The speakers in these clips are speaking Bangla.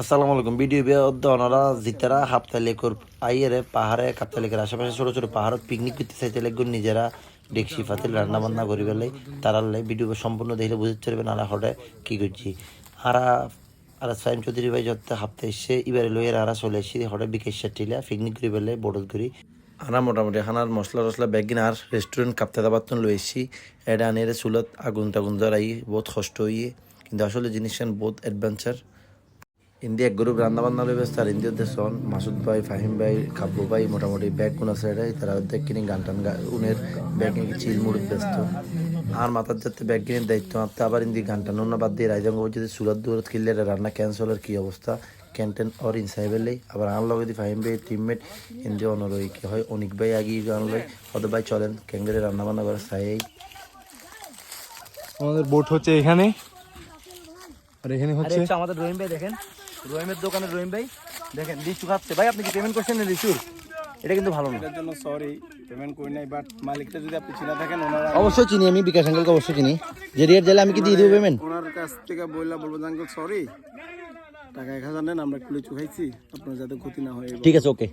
আসসালামু আলাইকুম। ভিডিও ওনারা জিতারা হাপ্তালি কর আইয়েরে পাহাড়ে কাপ্তালিকের আশেপাশে ছোট ছোট পাহাড়ত পিকনিক করতে চাইতে লাগবে। নিজেরা ডেকসি ফাতিল রান্না বান্না করি পেলাই তারার লাই ভিডিও সম্পূর্ণ দেখলে বুঝতে পারবে নারা হঠাৎ কি করছি। আরা, আর সাইম চৌধুরী ভাই যত হাপ্তা এসে এবারে লইয়ের আরা চলে এসেছি হঠাৎ বিকেশ টিলা পিকনিক করি পেলাই বড়দ করি। আনা মোটামুটি হানার মশলা টসলা ব্যাগিন আর রেস্টুরেন্ট কাপ্তা দাবাতন লই এসেছি এটা আনিয়ে চুলত আগুন টাগুন জ্বলাই বহুত কষ্ট হইয়ে। কিন্তু আসলে জিনিসখান বহুত অ্যাডভেঞ্চার ইন্দি এক গ্রুপ রান্না বান্না লই ব্যস্ত আর ইন্দিও দেশন মাসুদ ভাই ফাহিম ভাই কাব্বু ভাই মোটামুটি ব্যাগ কোন আছে এটাই। তারা দেখ কিনে গান টান উনের ব্যাগ নিয়ে চিল মুড়ুত ব্যস্ত। আর মাথার যাতে ব্যাগ কিনে দায়িত্ব আনতে আবার ইন্দি গান টান অন্য বাদ দিয়ে রাইজঙ্গ যদি সুরাত দূরত কিনলে রান্না ক্যান্সেলের কি অবস্থা? ক্যান্টেন অর ইনসাইবেলেই আবার আন যদি ফাহিম ভাই টিমমেট ইন্দি অনরই কি হয়? অনিক ভাই আগিয়ে গান লই কত ভাই চলেন ক্যাঙ্গেরে রান্নাবান্না করে চাই আমাদের বোট হচ্ছে এখানে। আর এখানে হচ্ছে হচ্ছে আমাদের রহিম ভাই দেখেন। রহিমের দোকানে রহিম ভাই দেখেন লিচু খাচ্ছে। ভাই আপনি কি পেমেন্ট করছেন না লিচুর এটা কিন্তু ভালো না। এটার জন্য সরি পেমেন্ট করি নাই বাট মালিকটা যদি আপনি চিনা থাকেন ওনারা অবশ্যই চিনি আমি বিকাশ আঙ্কেলকে অবশ্যই চিনি। যে রিয়ার জেলে আমি কি দিয়ে দেবো পেমেন্ট ওনার কাছ থেকে বললা বলব আঙ্কেল সরি টাকা এক হাজার নেন আমরা একটু লিচু খাইছি আপনার যাতে ক্ষতি না হয় ঠিক আছে ওকে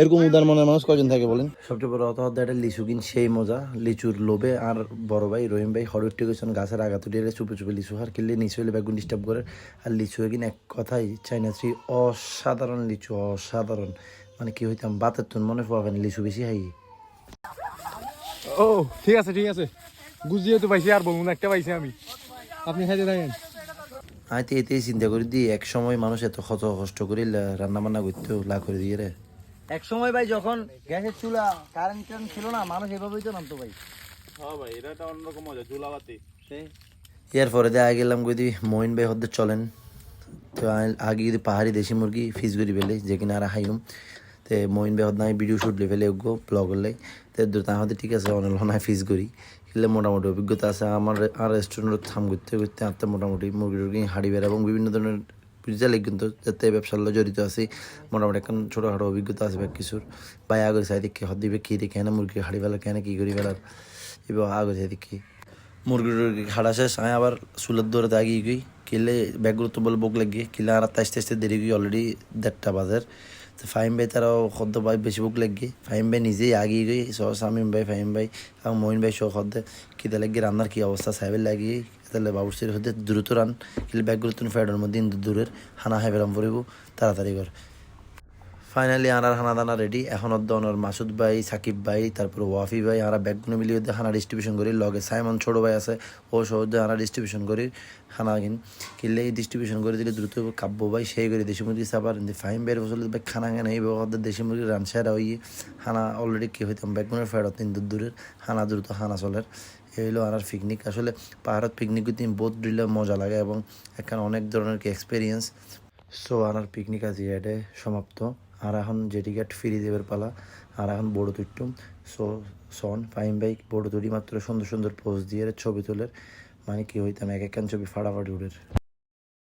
এরকম উদার মনের মানুষ কজন থাকে বলেন? সবচেয়ে বড় কথা হচ্ছে একটা লিচু কিন সেই মজা। লিচুর লোভে আর বড় ভাই রহিম ভাই হরুটি গেছেন গাছের আগা তুলিয়ে চুপে চুপে লিচু হার কিনলে নিচে হলে ব্যাগুন ডিস্টার্ব করে। আর লিচু কিন এক কথাই চাইনা শ্রী অসাধারণ লিচু অসাধারণ। মানে কি হইতাম বাতের তুন মনে পাবেন লিচু বেশি হাই ও ঠিক আছে ঠিক আছে। গুজিয়ে তো পাইছি আর বলুন একটা পাইছি আমি। আপনি খাইতে থাকেন। আমি তো এতেই চিন্তা করি দিই এক সময় মানুষ এত কত কষ্ট করি রান্না বান্না করতে লা করে দিয়ে রে। এক সময় ভাই যখন গ্যাসের চুলা কারেন্ট টারেন্ট ছিল না মানুষ এভাবেই তো নামতো ভাই। এর পরে দিয়ে আগে গেলাম কই দি মইন ভাই হদ্দে চলেন। তো আগে যদি পাহাড়ি দেশি মুরগি ফিস করি ফেলে যে কিনা আর হাইম তে মইন ভাই হদ্দে আমি ভিডিও শুট লে ফেলে গো ব্লগ লাই তে তাহলে ঠিক আছে অনেক হনায় ফিস করি। খেলে মোটামুটি অভিজ্ঞতা আছে আমার আর রেস্টুরেন্টত থাম করতে করতে আনতে মোটামুটি মুরগি টুরগি হাড়ি বেড়া এবং বিভিন্ন ধরনের বুঝালে কিন্তু যাতে ব্যবসার জড়িত আছি। মোটামুটি এখন ছোটোখাটো অভিজ্ঞতা আছে বা কিছুর। ভাই আগে চাই দেখি, হদ দিবে কী দেখে না মুরগি হাড়ি ফেলার কেন, কী করি ফেলার। এবার আগে চাই দেখি। মুরগি টুরগি খাড়া শেষ, আমি আবার চুলের দৌড়ে আগিয়ে গই। কিলে ব্যাগগুলো তো বলে বোক লাগিয়ে কিলে আর আস্তে আস্তে দেরি গই অলরেডি দেড়টা বাজার। তো ফাহিম ভাই, তারাও খদ্দ ভাই বেশি বুক লাগিয়ে ফাহিম ভাই নিজেই আগিয়ে গিয়ে সহ শামিম ভাই ফাহিম ভাই এবং মহিন ভাই সহ খদ্দে খিদে লাগিয়ে রান্নার কী অবস্থা? সাহেবের লাগিয়ে তাহলে বাবুর হতে দ্রুত রান। কিলে ব্যাগগুলো তুমি ফ্যাডের মধ্যে দূরের, হানা হাইবেরাম পড়িব তাড়াতাড়ি কর। ফাইনালি আনার হানা দানা রেডি এখন অদ্দ অনার মাসুদ ভাই, সাকিব ভাই, তারপর ওয়াফি ভাই আরা ব্যাগগুলো মিলিয়ে হানা ডিস্ট্রিবিউশন করি। লগে সাইমন ছোট ভাই আছে, ও সহজে হানা ডিস্ট্রিবিউশন করি। হানা কিন কিনলে এই ডিস্ট্রিবিউশন করে দিলে দ্রুত কাব্য ভাই সেই করে দেশি মুরগি সাবার। ফাইম ভাইয়ের ফসল ভাই খানা খানা এই ব্যবহার দেশি মুরগি রানসারা ওই হানা অলরেডি কি হইতাম, ব্যাগগুলোর ফেরত তিন দূর দূরের। হানা দ্রুত হানা চলের। এই হলো আর পিকনিক আসলে পাহাড়ত পিকনিক করতে বহুত দিলে মজা লাগে এবং এখানে অনেক ধরনের কি এক্সপিরিয়েন্স সো আনার পিকনিক আজ ইয়াডে সমাপ্ত। আর এখন জেটিঘাট ফিরি দেবের পালা, আর এখন বড় তুইটুম সো সন ফাইম বাইক বড় তুড়ি মাত্র সুন্দর সুন্দর পোজ দিয়ে ছবি তোলের। মানে কি হইতাম, এক একখান ছবি ফাটাফাটি উড়ের।